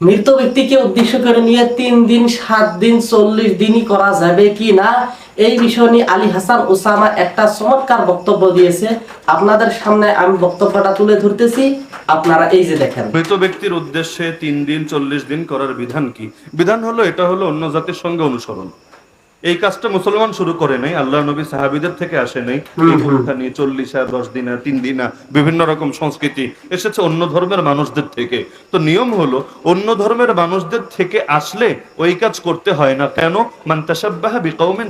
মৃত ব্যক্তিকে উদ্দেশ্য করে নিয়ে তিন দিন, সাত দিন, চল্লিশ দিনই করা যাবে কি না? এই বিষয় নিয়ে আলী হাসান ওসামা একটা চমৎকার বক্তব্য দিয়েছে। আপনাদের সামনে আমি বক্তব্যটা তুলে ধরতেছি। আপনারা এই যে দেখেন। মৃত ব্যক্তির উদ্দেশ্যে তিন দিন, চল্লিশ দিন করার বিধান কি? বিধান হলো, এটা হলো অন্য জাতির সঙ্গে অনুসরণ। এই কাজটা মুসলমান শুরু করে নাই আল্লাহ নবী সাহাবিদের থেকে আসে নাই। নিয়ে চল্লিশ দশ দিন তিন দিন বিভিন্ন রকম সংস্কৃতি এসেছে অন্য ধর্মের মানুষদের থেকে। তো নিয়ম হলো অন্য ধর্মের মানুষদের থেকে আসলে ওই কাজ করতে হয় না। কেন? মান তাসাব্বাহা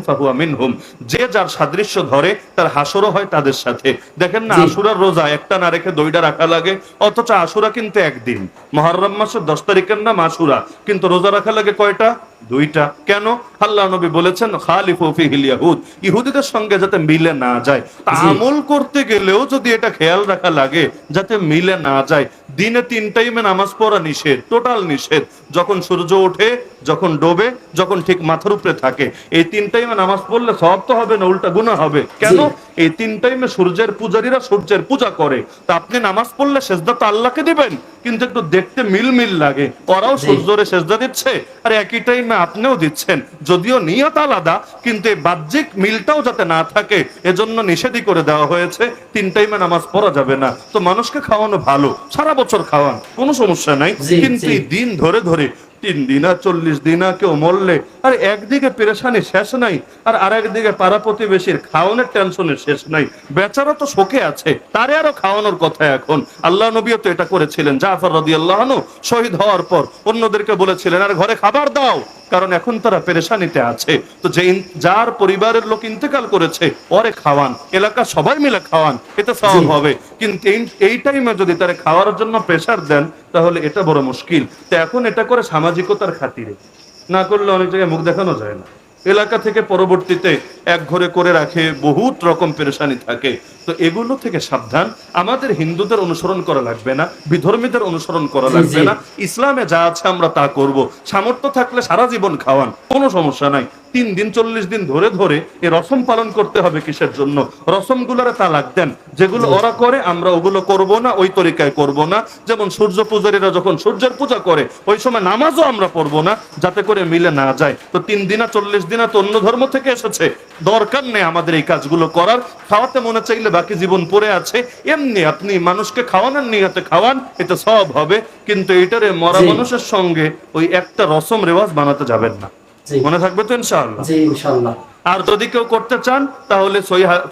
ফাহুয়া মিনহুম। যে যার সাদৃশ্য ধরে তার হাসরও হয় তাদের সাথে। দেখেন না। আশুরার রোজা একটা না রেখে দইটা রাখা লাগে অথচ আশুরা কিন্তু একদিন। মহরম মাসের দশ তারিখের নাম আশুরা। কিন্তু রোজা রাখা লাগে কয়টা? দুইটা। কেন? আল্লাহ নবী বলেছেন ইয়াহুদ। ইহুদিদের সঙ্গে যাতে মিলে না যায়। আমল করতে গেলেও যদি এটা খেয়াল রাখা লাগে যাতে মিলে না যায়। দিনে তিন টাইমে নামাজ পড়া নিষেধ টোটাল নিষেধ। যখন সূর্য ওঠে যখন ডোবে যখন ঠিক মাথার উপরে থাকে। এই তিন টাইমে নামাজ পড়লে সব তো হবে না উল্টা গুণা হবে। কেন। এই তিন টাইমে সূর্যের পূজারীরা সূর্যের পূজা করে। তা আপনি নামাজ পড়লে সেজদা তো আল্লাহকে দিবেন কিন্তু একটু দেখতে মিল মিল লাগে ওরাও সূর্যরে সেজদা দিচ্ছে আর একই টাইমে আপনিও দিচ্ছেন। যদিও নিয়ত আলাদা কিন্তু এই বাহ্যিক মিলটাও যাতে না থাকে এজন্য নিষেধই করে দেওয়া হয়েছে তিন টাইমে নামাজ পড়া যাবে না। তো মানুষকে খাওয়ানো ভালো সারা বছর খাওয়ান কোনো সমস্যা নাই। কিন্তু এই দিন ধরে ধরে তিন দিনা চল্লিশ দিনা কেউ মরলে আর একদিকে পেরেশানি শেষ নাই আর আরেকদিকে পাড়া প্রতিবেশীর খাওয়ানোর টেনশনের শেষ নাই। বেচারা তো শোকে আছে তারে আরও খাওয়ানোর কথা এখন। আল্লাহ নবীও তো এটা করেছিলেন জাফর রদি আল্লাহনু শহীদ হওয়ার পর অন্যদেরকে বলেছিলেন আর ঘরে খাবার দাও। কারণ এখন তারা পেরেশানিতে আছে। তো যে যার পরিবারের লোক ইন্তেকাল করেছে ওরে খাওয়ান এলাকা সবাই মিলে খাওয়ান এটা সওয়াব হবে। কিন্তু এই- টাইমে যদি তারা খাওয়ার জন্য প্রেসার দেন তাহলে এটা বড় মুশকিল। তো এখন এটা করে সামাজিকতার খাতিরে। না করলে অনেক জায়গায় মুখ দেখানো যায় না। এলাকা থেকে পরবর্তীতে এক ঘরে করে রাখে বহুত রকম পেরেশানি থাকে। তো এগুলো থেকে সাবধান। আমাদের হিন্দুদের অনুসরণ করা লাগবে না বিধর্মীদের অনুসরণ করা লাগবে না। ইসলামে যা আছে আমরা তা করব। সামর্থ্য থাকলে সারা জীবন খাওয়ান কোনো সমস্যা নাই। তিন দিন চল্লিশ দিন ধরে ধরে এই রসম পালন করতে হবে কিসের জন্য? রসম গুলারে তালাক দেন। যেগুলো ওরা করে আমরা ওগুলো করব না ওই তরিকায় করব না। যেমন সূর্য পূজারীরা যখন সূর্যের পূজা করে ওই সময় নামাজও আমরা পড়ব না যাতে করে মিলে না যায়। তো তিন দিনা চল্লিশ দিনা তো অন্য ধর্ম থেকে এসেছে। দরকার নেই আমাদের এই কাজগুলো করার। খাওয়াতে মনে চাইলে বাকি জীবন পড়ে আছে। এমনি আপনি মানুষকে খাওয়ানোর নিয়তে খাওয়ান এটা সব হবে। কিন্তু এটারে মরা মানুষের সঙ্গে ওই একটা রসম রেওয়াজ বানাতে যাবেন না। মনে থাকবে তো ইনশাআল্লাহ? জি ইনশাল্লাহ আর যদি কেউ করতে চান তাহলে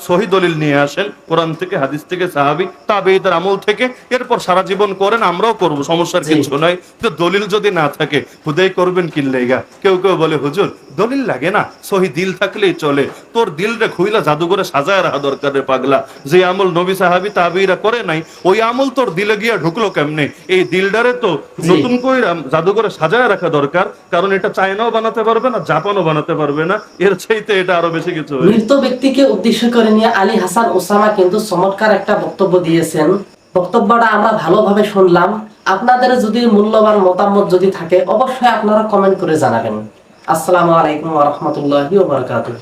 সহি দলিল নিয়ে আসেন। কোরআন থেকে হাদিস থেকে সাহাবি তাবেঈদের আমল থেকে। এরপর সারা জীবন করেন আমরাও করব সমস্যার কিছু নাই। তো দলিল যদি না থাকে হুদাই করবেন কি লেগা কেউ কেউ বলে হুজুর দলিল লাগে না। সহি দিল থাকলেই চলে। তোর দিলটা খুইলা জাদুঘরে সাজায় রাখা দরকার রে পাগলা। যে আমল নবী সাহাবি তাবিরা করে নাই ওই আমল তোর দিলে গিয়া ঢুকলো কেমনে? এই দিলডারে তো নতুন করে জাদুঘরে সাজায় রাখা দরকার। কারণ এটা চায়নাও বানাতে পারবে না জাপানও বানাতে পারবে না। এর চাইতে এটা আরও বেশি কিছু মৃত ব্যক্তিকে উদ্দেশ্য করে নিয়ে আলী হাসান ওসামা কিন্তু চমৎকার একটা বক্তব্য দিয়েছেন। বক্তব্যটা আমরা ভালোভাবে শুনলাম। আপনাদের যদি মূল্যবান মতামত যদি থাকে, অবশ্যই আপনারা কমেন্ট করে জানাবেন। আসসালামু আলাইকুম ওয়া বারাকাতুহু।